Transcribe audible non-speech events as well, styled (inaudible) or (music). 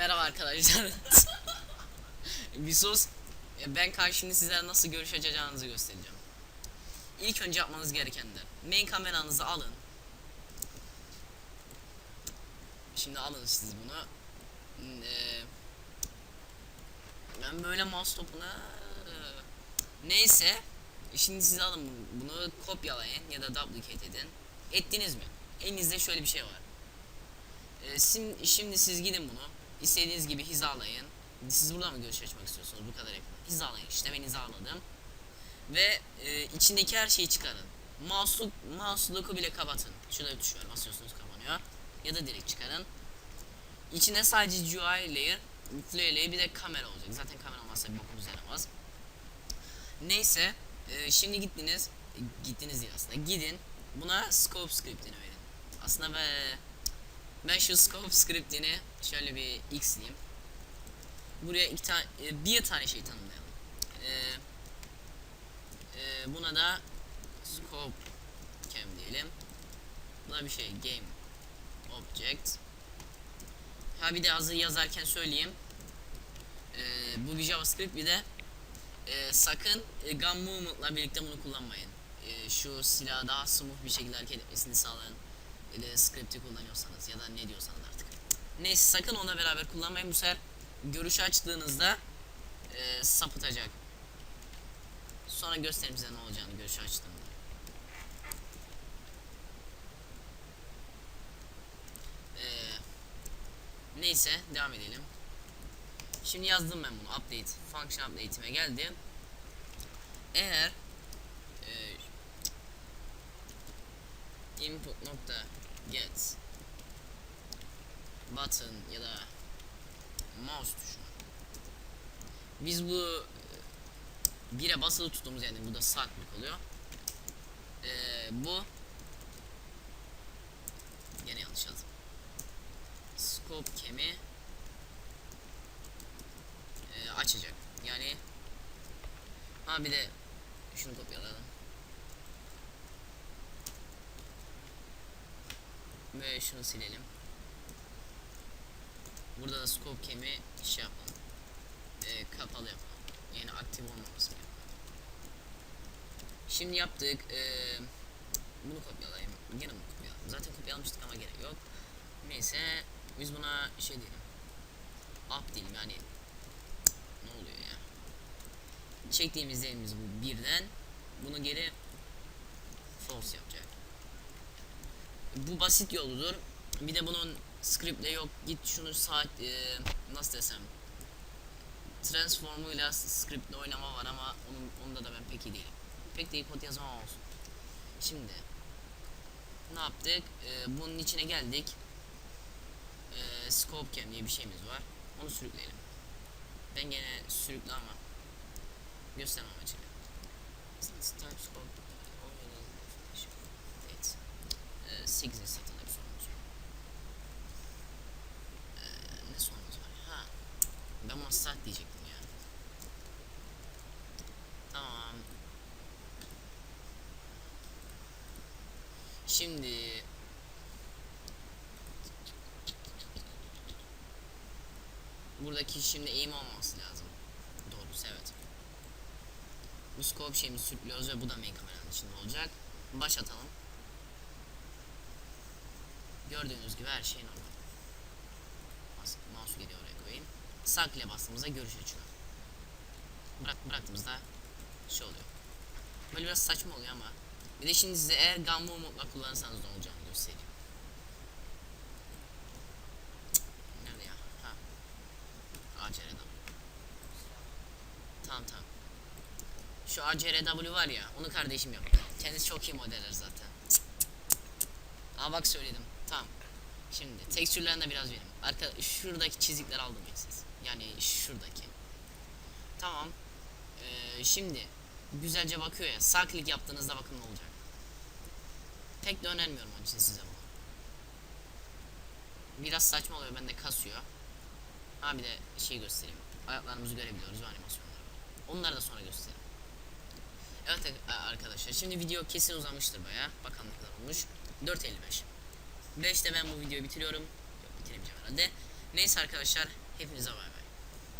Merhaba arkadaşlar. (laughs) bir sus. E, Ben karşımda sizlere nasıl görüş açacağınızı göstereceğim. İlk önce yapmanız gerekenler. Main kameranızı alın. Şimdi alın siz bunu. Hmm, e, ben böyle mouse topuna neyse şimdi siz alın bunu kopyalayın ya da duplicate edin. Ettiniz mi? Elinizde şöyle bir şey var. Ee, sim- şimdi siz gidin bunu. İstediğiniz gibi hizalayın. Siz burada mı görüş açmak istiyorsunuz bu kadar yakın? Hizalayın işte ben hizaladım. Ve e, içindeki her şeyi çıkarın. Mouse'luk, mouse'luku bile kapatın. Şurada bir tuş var basıyorsunuz kapanıyor. Ya da direkt çıkarın. İçinde sadece GUI layer, display layer bir de kamera olacak. Zaten kamera olmazsa bir bokumuz yaramaz. Neyse e, şimdi gittiniz. e, Gittiniz değil aslında. Gidin buna scope script'ini verin. Aslında ve ben şu scope script'ini şöyle bir x diyeyim. Buraya iki tane bir tane şey tanımlayalım. E, e, buna da scope cam diyelim. Buna bir şey game object. Ha bir de hazır yazarken söyleyeyim. E, bu bir JavaScript bir de e, sakın e, gun movement'la birlikte bunu kullanmayın. E, şu silahı daha smooth bir şekilde hareket etmesini e, script'i kullanıyorsanız ya da ne diyorsanız artık. Neyse sakın ona beraber kullanmayın bu sefer görüşü açtığınızda e, sapıtacak. Sonra göstereyim size ne olacağını görüşü açtığımda. E, neyse devam edelim. Şimdi yazdım ben bunu update function update'ime geldi. Eğer e, input nokta get button ya da mouse tuşu biz bu e, bire basılı tuttuğumuz yani bu da sağ klik oluyor. E, bu gene yanlış yazdım. Scope kemi e, açacak. Yani ha bir de şunu kopyalayalım. Ve şunu silelim. Burada da scope kemi şey yapalım. E, kapalı yapalım. Yani aktif olmaması gerekiyor. Şimdi yaptık. E, bunu kopyalayayım. Gene mi kopyalayalım? Zaten kopyalamıştık ama gerek yok. Neyse biz buna şey diyelim. Up diyelim yani ne oluyor ya? Çektiğimiz elimiz bu birden bunu geri false yapacak. Bu basit yoludur. Bir de bunun scriptle yok git şunu saat e, nasıl desem transformuyla scriptle oynama var ama onun onda da ben pek iyi değilim. Pek de iyi kod yazmam olsun. Şimdi ne yaptık? E, bunun içine geldik. E, scope cam diye bir şeyimiz var. Onu sürükleyelim. Ben gene sürükle ama göstermem amacıyla. Type scope 8'e satılıyor sorumuz. Ee, ne sorumuz var? Ha. Ben Massat diyecektim ya. Tamam. Şimdi Buradaki şimdi eğim olması lazım. Doğrusu evet. Bu scope şeyimizi sürüklüyoruz ve bu da main kameranın içinde olacak. Baş atalım. Gördüğünüz gibi her şey normal. Bas, mouse gidiyor oraya koyayım. Sağ kile bastığımızda görüş açıyor. Bırak, bıraktığımızda şey oluyor. Böyle biraz saçma oluyor ama. Bir de şimdi size eğer gun movement'la kullanırsanız ne olacağını göstereyim. Nerede ya? Ha. ACR'da. Tamam tamam. Şu ACRW var ya, onu kardeşim yaptı. Kendisi çok iyi modeller zaten. Aa bak söyledim. Tamam. Şimdi tekstürlerini de biraz verin. Arka şuradaki çizikler aldım ya siz. Yani şuradaki. Tamam. Ee, şimdi güzelce bakıyor ya. Sağ klik yaptığınızda bakın ne olacak. Pek de önermiyorum onun size bunu. Biraz saçma oluyor bende kasıyor. Ha bir de şey göstereyim. Ayaklarımızı görebiliyoruz ve animasyonları. Onları da sonra göstereyim. Evet e, arkadaşlar şimdi video kesin uzamıştır baya. Bakalım ne kadar olmuş. 4.55. 5'te ben bu videoyu bitiriyorum. Yok bitiremeyeceğim herhalde. Neyse arkadaşlar Hepinize bay bay.